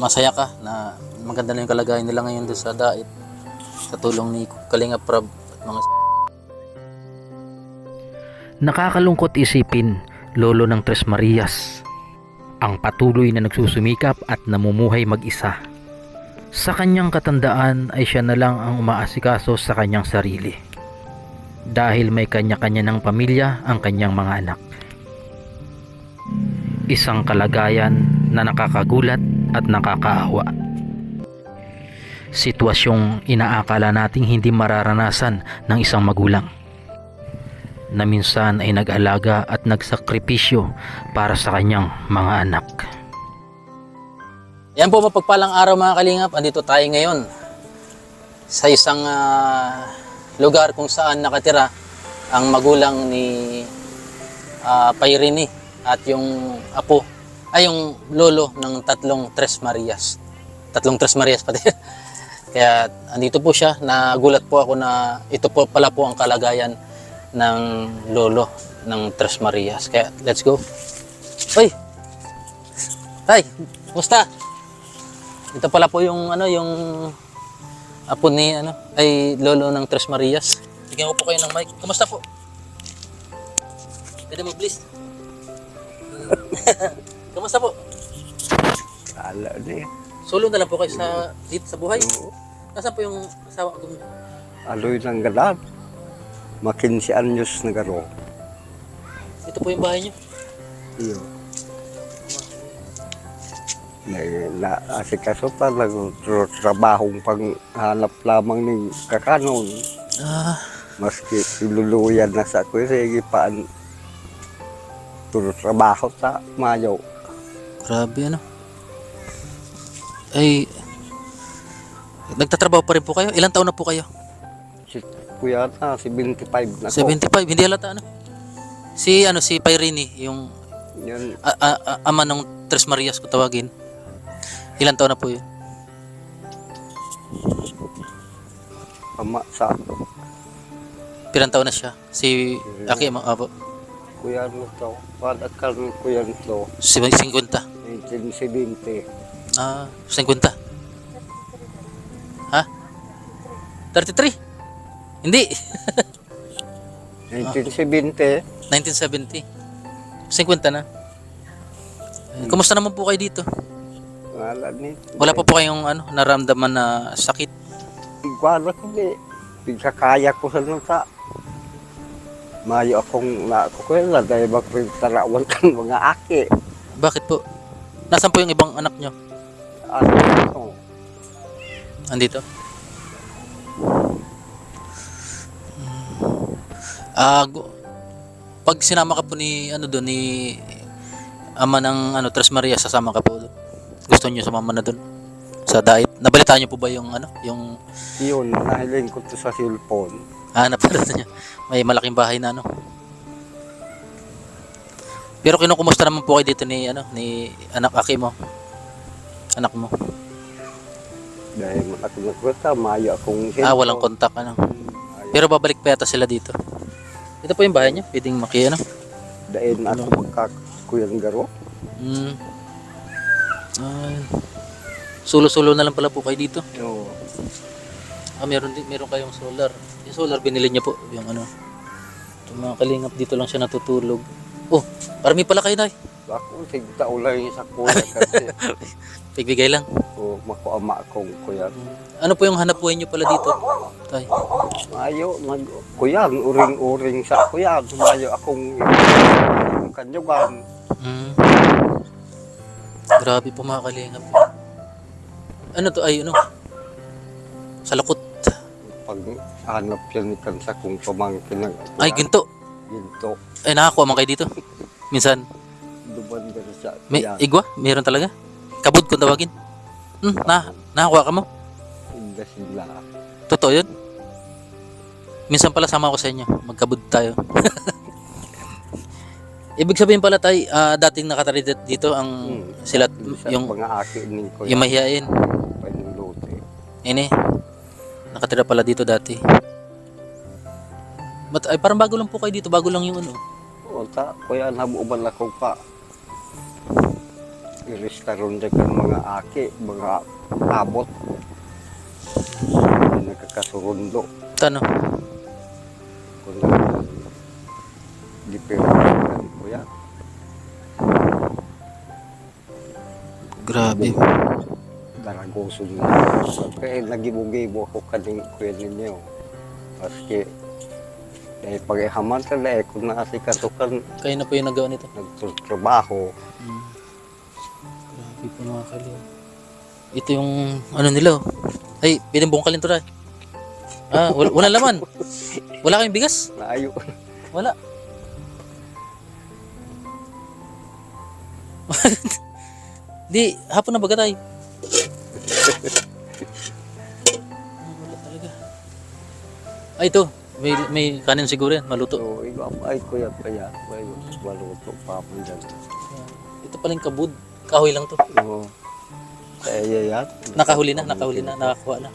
masaya ka na maganda na yung kalagayan nila ngayon doon sa dait sa tulong ni Kalinga Prab at mga Nakakalungkot isipin, lolo ng Tres Marias. Ang patuloy na nagsusumikap at namumuhay mag-isa. Sa kanyang katandaan ay siya na lang ang umaasikaso sa kanyang sarili. Dahil may kanya-kanya ng pamilya ang kanyang mga anak. Isang kalagayan na nakakagulat at nakakaawa. Sitwasyong inaakala nating hindi mararanasan ng isang magulang na minsan ay nag-alaga at nagsakripisyo para sa kanyang mga anak. Yan po mapagpalang araw mga kalingap. Andito tayo ngayon sa isang ah, lugar kung saan nakatira ang magulang ni uh, Pairini at yung apo ay yung lolo ng tatlong Tres Marias. Tatlong Tres Marias pati. Kaya andito po siya. Nagulat po ako na ito po pala po ang kalagayan ng lolo ng Tres Marias. Kaya let's go. Hoy! Tay, kumusta? Ito pala po yung ano yung apo ni ano ay lolo ng Tres Marias. Bigyan ko po kayo ng mic. Kumusta po? Pwede mo please? Kumusta po? Ala di. Solo na lang po kayo sa dito sa buhay. Nasaan po yung asawa ko? Aloy ng galat. Makinsi anyos na garo. Ito po yung bahay niyo. Iyo. Na, na asikaso pa lang trabahong pang hanap lamang ng kakanon. Ah, Maski iluluyan na sa ko sige paan turo trabaho sa mayo. Grabe ano. Ay Nagtatrabaho pa rin po kayo? Ilang taon na po kayo? Si kuya na, 75 na ko. 75, hindi halata ano? Si ano si Pairini, yung Yan, a- a- a- ama ng Tres Marias kung tawagin. Ilang taon na po yun? ama sa Pirang taon na siya? Si Aki, ma- apo, kuya mo to. Padakal ni kuya to. si 50. 1970. Ah, 50. Ha? 33? Hindi. 1970. 1970. 50 na. Eh, Kumusta naman po kayo dito? Wala ni. Wala pa po kayong ano, naramdaman na sakit? Iguala ko ni. Pagkakaya ko sa luta. Mayo akong na ako ko na dahil magpintarawan kan mga aki. Bakit po? Nasaan po yung ibang anak nyo? Ano ito? Andito? Ah, gu- pag sinama ka po ni ano doon ni ama ng ano Tres Maria sasama ka po doon. Gusto niyo sumama na doon sa diet. Nabalitaan niyo po ba yung ano, yung Yun, nahiling ko to sa cellphone. Ah napanood niyo. May malaking bahay na ano. Pero kinukumusta naman po kayo dito ni ano ni anak aki mo? Anak mo. Dahil nagkwenta, mayo akong Ah, walang kontak ano. Pero babalik pa yata sila dito. Ito po yung bahay niyo. Pwedeng maki ano. Dahil ako magkakuyang garo. Mm. Ay. Sulo-sulo na lang pala po kayo dito. Oo. Ah, meron din, meron kayong solar. Yung solar binili niya po, yung ano. Yung mga kalingap dito lang siya natutulog. Oh, parami pala kayo, Nay. Ako, sigta ulay sa kuya kasi. Pigbigay lang. o, makuama akong kuya. Ano po yung hanap buhay niyo pala dito? Tay. Mayo, nag kuyan, uring-uring sa kuyan. Mayo akong kanyugan. Mm. Grabe po mga kalingap. Ano to? Ay, ano? Sa lakot. Pag hanap yan ni kansa kung pamangkin ng Ay, ginto. ginto. Ay, nakakuha man kayo dito. Minsan, Duman ka sa may igwa? Meron talaga? Kabud kung tawagin. Hmm, na, nakakuha ka mo? Hindi sila. Totoo yun? Minsan pala sama ako sa inyo. Magkabud tayo. Ibig sabihin pala tayo, ah, dating nakatari dito ang Hmm. sila, Sa yung, mga aki ni kuya. yung mahihain. Panuluti. Ini, nakatira pala dito dati. But, ay, parang bago lang po kayo dito. Bago lang yung ano. O ta, kuya nabuban ako pa. i-restaurant ka mga aki, mga abot. Nagkakasurundo. Tano? Kung di pero ko yan. Grabe. Karagoso nyo. Kaya nagibo-gibo ako kaning kuya ninyo. Maski dahil pag ihaman ka dahil kung nasi katukan Kayo na po yung nagawa nito. nagtrabaho. Hmm. Grabe po mga kalingap. Ito yung ano nila oh. Ay, pinibungkalin to rin. Ah, wala, wala laman. Wala kayong bigas? Naayo. Wala. Di, hapon na baga tayo. Wala talaga. Ay, ito. May, may kanin siguro yan, maluto. So, ikaw ay kuya pa yan. May maluto pa mo dyan. Ito pala yung kabud. Kahoy lang to. Oo. Kaya yan. Nakahuli na, nakahuli na, nakakuha na.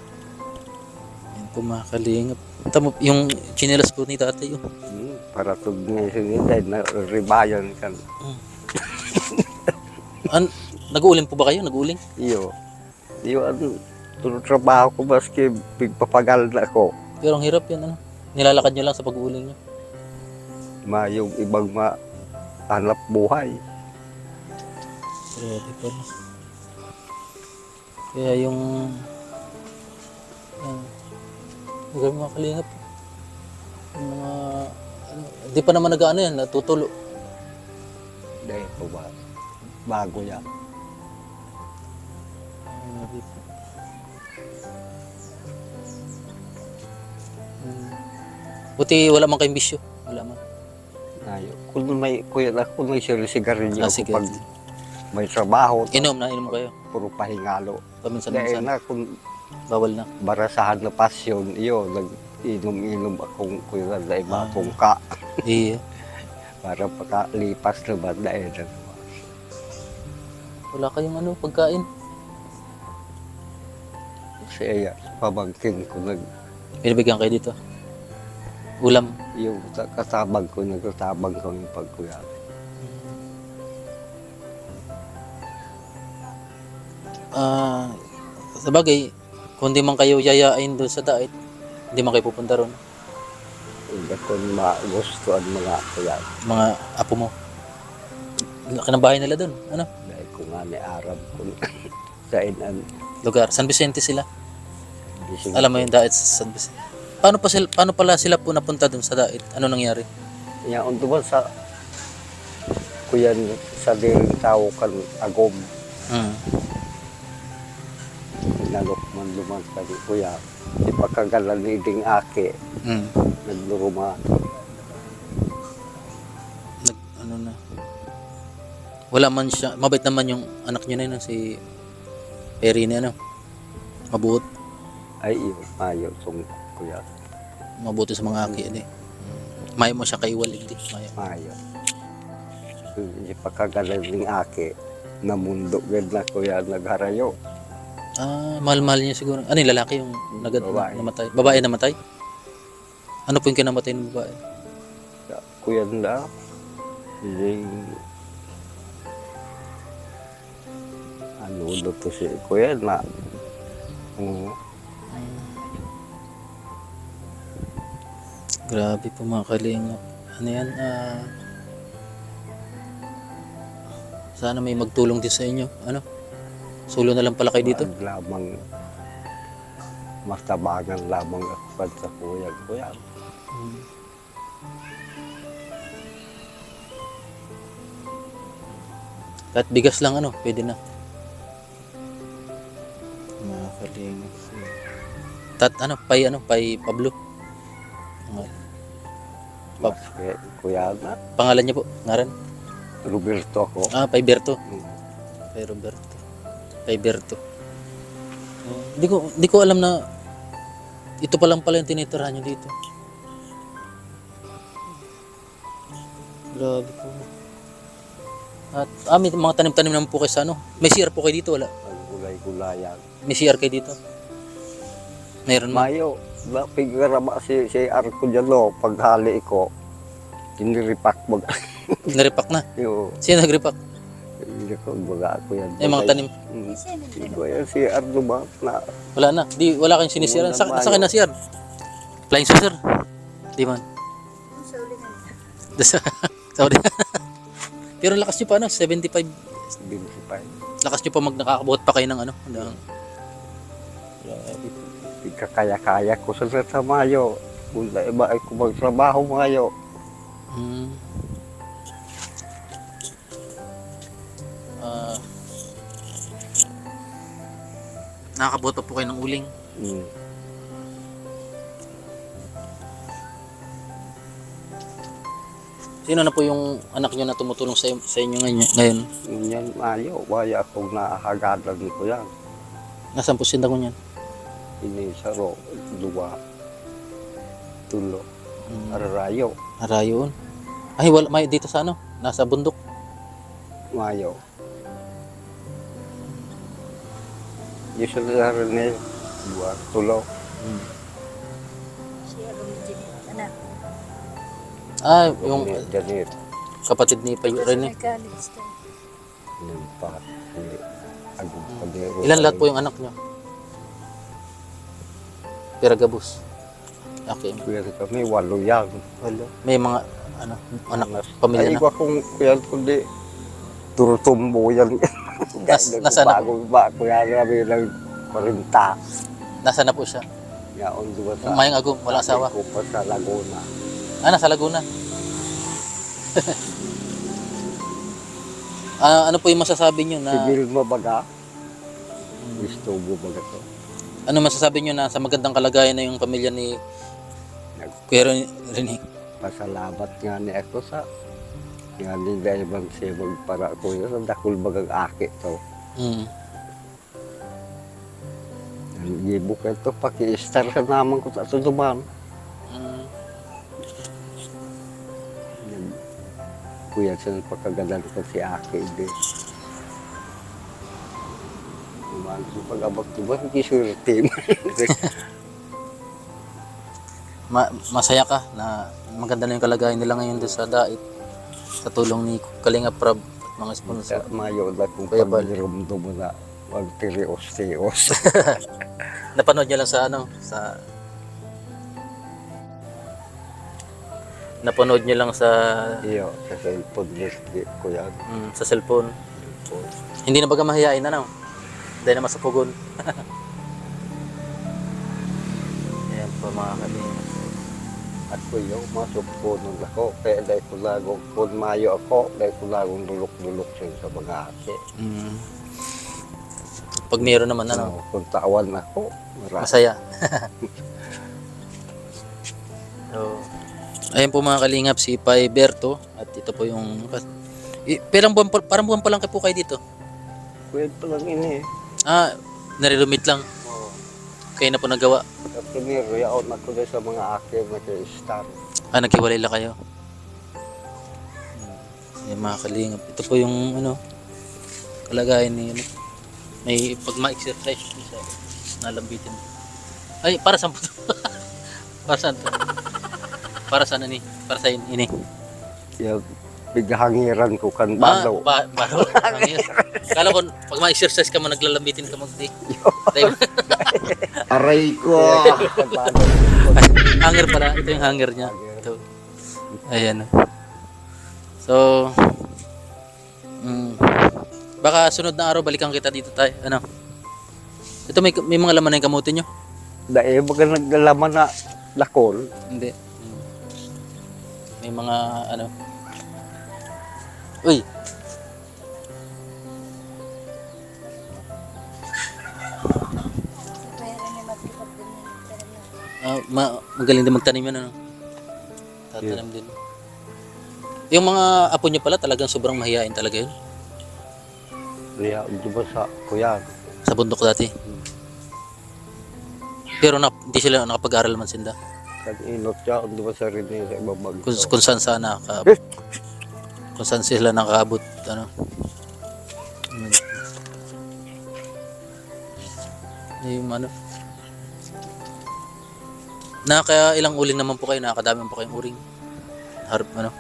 Yan po mga kalingap. Tamo, yung chinelas po ni tatay. Oh. Hmm, para tug nga sinit dahil na ribayan kan. An, nag-uuling po ba kayo? Nag-uuling? Iyo. Iyo ano. Tulong trabaho ko maski pigpapagal na ako. Pero ang hirap yan, ano? Nilalakad nyo lang sa pag-uuling nyo. Ma yung ibang ma hanap buhay. Grabe pala. Kaya yung... Yan. Huwag mga kalingap. Yung mga... Ano, di pa naman nag-ano yan, natutulo. Dahil po ba? Bago yan. Po. Hmm. Buti wala man kayong bisyo. Wala man. Ayo. Kung may kuya na kung may sigarilyo Ah, ako pag may trabaho, Inom na, inom kayo. puro pahingalo. Paminsan-minsan. na kung Bawal na. barasahan na pasyon, iyo, nag-inom-inom akong kuya dahil Ah. akong ka. Iya. Para pakalipas na ba dahil na Wala kayong ano, pagkain. Siya pamangkin ko nag Binibigyan kayo dito. Ulam. yung ta- katabang ko nagkatabang ko yung pagkuya. Ah, sa bagay, kung di man kayo yayain doon sa dait, hindi man kayo pupunta ron. Hindi ko magustuhan mga kuya. Mga apo mo. Laki ng bahay nila doon. Ano? Dahil ko nga ni Arab ko sa inan. Lugar. San Vicente sila. Alam mo yung dait sa San Vicente. Paano, pa sila, paano pala sila po napunta doon sa dait? Ano nangyari? Yan, undo ba sa kuya ni- sa diring tao kan agom Hmm. nalok man luman sa di kuya. Di pagkagalan ni ding ake, Hmm. nagluruma. Nag, ano na. Wala man siya. Mabait naman yung anak niya na yun, si Perry na ano. Mabuot. Ay iyo, mayo sung kuya. Mabuti sa mga aki. Hindi. Mayo mo siya kay Walid. Di. Mayo. Mayo. Di pagkagalan ni ake, namundo gad na kuya nagharayo. Ah, mahal-mahal niya siguro. Ano yung lalaki yung nagad Babae. namatay? Babae namatay? Ano po yung kinamatay ng babae? kuya na yung ano ulo to si kuya na Oo. Grabe po mga kalingap. Ano yan? Ah, sana may magtulong din sa inyo. Ano? Sulo na lang pala kayo dito. Wag lamang mas tabangan lamang ako sa kuya kuya Hmm. Kahit bigas lang ano, pwede na. Mga kalingap. Tat, ano, pay, ano, pay Pablo. Mga- Pap- mas kaya kuya na Pangalan niya po, ngaran? Roberto ako Ah, pay Berto. Mm. Kay Roberto. Kay Berto. Oh, Hindi ko hindi ko alam na ito pa lang pala yung tinitirahan nyo dito. Grabe po. At ah, may mga tanim-tanim naman po kayo sa ano. May CR po kayo dito, wala? ang gulay-gulayan May CR kayo dito? Mayroon ma. mayo na pigarama si si Arco dyan no paghali ko tiniripak mag Naripak na. yo Sino nagripak? Hindi ko, baga ako yan. Eh, mga tanim. Hmm. Ko yan si Ardo ba? Na, Wala na. Di, wala kayong sinisiran. Sa, Wala sa akin na sir. Flying saucer. Di man. Sa Sorry. Pero lakas nyo pa ano, 75. 25. Lakas nyo pa mag nakakabuhat pa kayo ng ano. Ng, Hindi ka kaya-kaya ko sa sa Mayo. Kung na iba ay kung magtrabaho Mayo. Hmm. Nakakabuhat pa po kayo ng uling. Hmm. Sino na po yung anak nyo na tumutulong sa, sa inyo ngayon? Yan Mayo. Waya akong nahagadan ko yan. Nasaan po sinda ko niyan? Ini sa ro, dua, tulo, Hmm. ararayo, Arayon. Ay, wala. May dito sa ano? Nasa bundok. Mayo. Sa laran niya, dua, tulo. Hmm. Ah, yung Janit. kapatid ni Payo. Agong padero. Ilan lahat po yung anak nyo? Piragabus. Okay. Kuya kami, walo yan. Wala. May mga ano, anak, pamilya Ay, na. ko kung kuya kundi turutumbo yan. Nas- nasaan na Bago ba, kuya kami lang parinta. Nasa na po siya? Yaon diba sa... Mayang agong, walang asawa. Ko pa sa Laguna. Ah, nasa Laguna. ah, ano po yung masasabi nyo na Sigil mo baga? Gusto mo baga to? Ano masasabi nyo na sa magandang kalagayan na yung pamilya ni Kuya Rene? Pasalamat nga ni ako sa nga ni Daiman siya magpara ko yun sa dakul bagang aki to. Ang gibo ka to, paki-star ka naman ko sa tutuman. Hmm. Kuya siya pagkagalan ko si Aki din. Kumaan ko pag-abag ko ba, hindi surti. Ma- masaya ka na maganda na yung kalagayan nila ngayon doon sa dait sa tulong ni Kalinga Prab at mga sponsor. Mayo na kung Kuya Bal. pag-irumdo mo na magtirios-tios. Napanood niyo lang sa ano, sa Napanood niyo lang sa Iyo, sa cellphone list ko yan. mm, sa cellphone. Hindi na baga mahihain na no? Dahil na masapugon. Ayan po mga kalinga. At ko yung masok po nung ako. Kaya dahil ko lagong, kung mayo ako, dahil ko lagong dulok-dulok siya sa mga ate. Mm. Pag mayroon naman ano, Ano, kung tawan ako, marami. masaya. so, ayan po mga kalingap si Pai Berto at ito po yung buwan pa, parang buwan pa lang kayo po kayo dito. Kwento lang ini eh. Ah, narirumit lang. Oo. Kayo na po nagawa. Sa primero, yaon ako dahil sa mga ate na kay star. Ah, naghiwalay lang kayo. Ayan mga kalingap. Ito po yung ano, kalagayan ni ano. May pag ma-exercise siya, nalambitin. Ay, para saan po to? para saan to? Para saan ani? Para sa in- ini? Yung bighangiran ko kan balo. ba, balo. Hangin. Kala ko, pag ma-exercise ka mo, naglalambitin ka magdi. Aray ko! Balo. hanger pala. Ito yung hanger niya. Ito. Ayan. So, mm, baka sunod na araw balikan kita dito tayo. Ano? Ito may, may mga laman na yung kamutin nyo? Dahil baga naglalaman na lakol. Hindi. May mga ano. Uy! Ah, ma magaling din magtanim yan ano. Tatanim din. Yung mga apo niyo pala talagang sobrang mahihain talaga yun. Kaya, di ba sa kuya, Sa bundok dati. Pero na, hindi sila nakapag-aral man sinda. kan inot siya, di ba sa rin sa ibabag Kung, kung saan saan nakakaabot. Kung saan sila nakaabot. Ano. Yung ano. Na kaya ilang uling naman po kayo, nakakadami po kayong uring. Harap ano.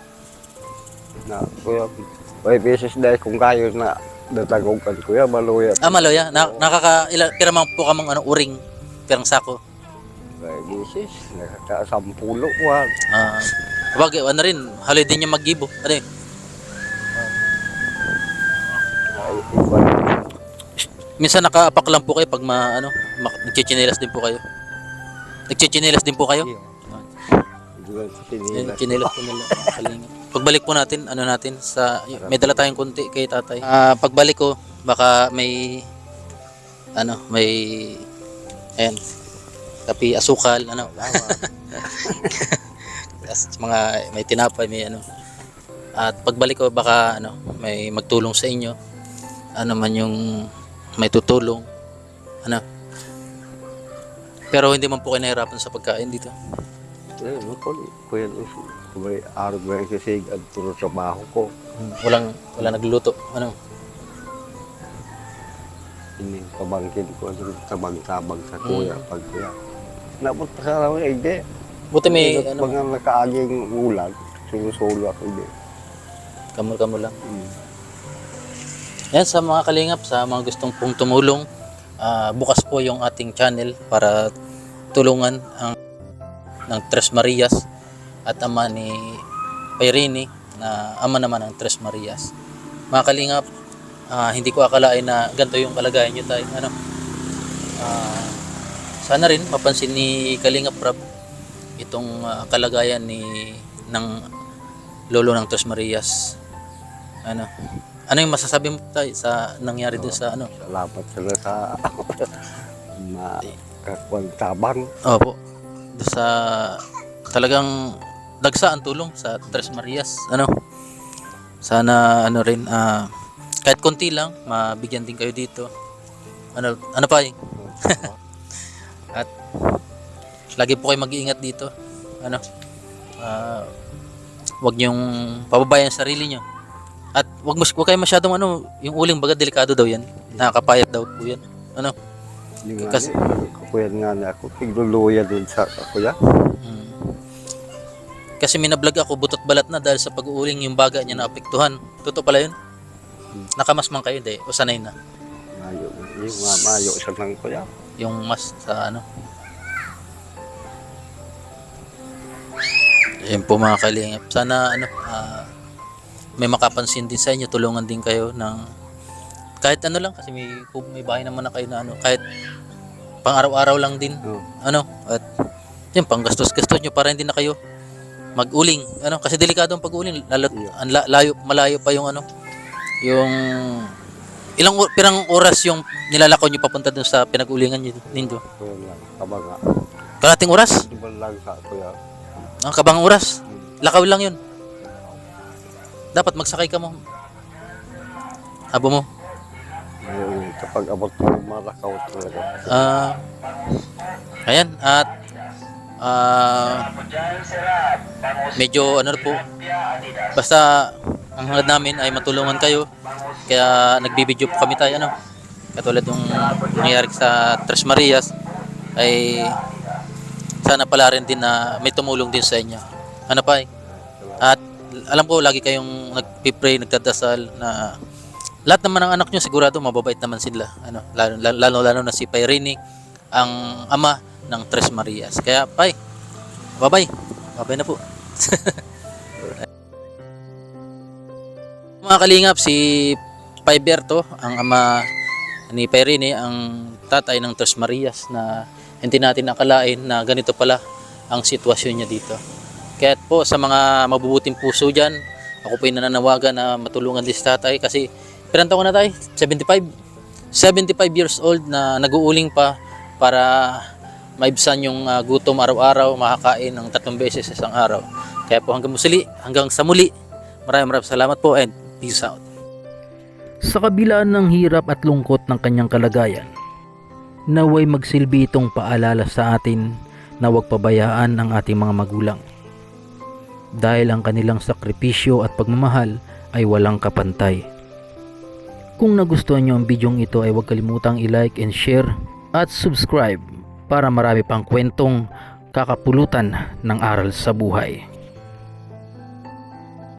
na kuya, May beses dahil kung kayo na natagugan kuya, maluya. Ah, Maloya, na, nakaka, ila, piramang po kamang ano, uring, pirang sako. May beses, nakakasampulo wan. Ah, wag, ano rin, haloy din niya mag-gibo. Ano yun? Minsan nakaapak lang po kayo pag ma, ano, nagchichinelas din po kayo. Nagchichinelas din po kayo? Yung sinila. chinelas po nila. kalingap. Pagbalik po natin, ano natin, sa, may dala tayong konti kay tatay. Ah, pagbalik ko, baka may, ano, may, ayan, kapi, asukal, ano, mga, may tinapay, may ano. At pagbalik ko, baka, ano, may magtulong sa inyo. Ano man yung may tutulong. Ano. Pero hindi man po kayo nahirapan sa pagkain dito. Eh, ano ko, kuya, may araw ba yung sisig at turo sa baho ko. Walang, wala nagluluto. Ano. Ini pabangkin ko, tabang-tabang sa kuya, pag kuya. Napot pa sa araw, eh, hindi. Buti may, Pag ano, mga nakaaging ulan, sumusulo ako, hindi. kamul-kamul lang. Hmm. Yan sa mga kalingap, sa mga gustong pong tumulong, ah, bukas po yung ating channel para tulungan ang ng Tres Marias at ama ni Pairini na ama naman ng Tres Marias. Mga kalingap, ah, hindi ko akalain na ganito yung kalagayan nyo tayo. Ano? Ah, sana rin mapansin ni Kalingap Rab itong ah, kalagayan ni ng lolo ng Tres Marias. Ano? Ano yung masasabi mo tayo sa nangyari dun sa ano? Salamat sila sa na kakwang Opo. Doon sa talagang dagsa ang tulong sa Tres Marias. Ano? Sana ano rin ah, kahit konti lang mabigyan din kayo dito. Ano ano pa? eh? At lagi po kayo mag-iingat dito. Ano? Ah, wag niyong pababayan ang sarili niyo. Wag mas wag kayo masyadong ano, yung uling baga delikado daw 'yan. Nakakapayat daw po 'yan. Ano? Yung Kasi- kuya nga na ako, tigluluya din sa kuya. Mm. Kasi minablog ako butot balat na dahil sa pag-uuling yung baga niya naapektuhan. Totoo pala yun? Nakamas man kayo, hindi? O sanay na? Mayo, yung mayo sa nang kuya. Yung mas sa ano? Yan po mga kalingap. Sana ano, ah, may makapansin din sa inyo, tulungan din kayo ng kahit ano lang kasi may kung may bahay naman na kayo na ano, kahit pang araw-araw lang din ano at yun pang gastos-gastos nyo para hindi na kayo mag-uling ano kasi delikado ang pag-uling lalo Yeah. layo malayo pa yung ano yung ilang pirang oras yung nilalakaw nyo papunta dun sa pinag-ulingan nyo nindo? Kabanga. kalating oras? Ba lang sa kuya? ang kabang oras. Lakaw lang yun dapat magsakay ka mo. Abo mo. Yung kapag abot ko, malakaw talaga. Ah, ayan at ah, medyo ano po basta ang hangad namin ay matulungan kayo kaya nagbibideo po kami tayo ano. Katulad ng nangyari sa Tres Marias ay sana pala rin din na may tumulong din sa inyo. Ano pa eh alam ko lagi kayong nagpipray nagdadasal na lahat naman ng anak nyo sigurado mababait naman sila. Ano lalo lalo, lalo na si Pairini ang ama ng Tres Marias. Kaya pay bye bye na po. Mga kalingap si Paiberto ang ama ni Pairini ang tatay ng Tres Marias na hindi natin nakalain na ganito pala ang sitwasyon niya dito kaya po sa mga mabubuting puso dyan ako po yung nananawagan na matulungan din si tatay kasi Ilan taon na tayo? 75? 75 years old na nag-uuling pa para maibsan yung ah, gutom araw-araw, makakain ng tatlong beses sa isang araw. Kaya po hanggang musili, hanggang sa muli, maraming maraming salamat po and peace out. Sa kabila ng hirap at lungkot ng kanyang kalagayan, naway magsilbi itong paalala sa atin na huwag pabayaan ang ating mga magulang. Dahil ang kanilang sakripisyo at pagmamahal ay walang kapantay. Kung nagustuhan nyo ang bidyong ito ay huwag kalimutang i-like and share at subscribe para marami pang kwentong kakapulutan ng aral sa buhay.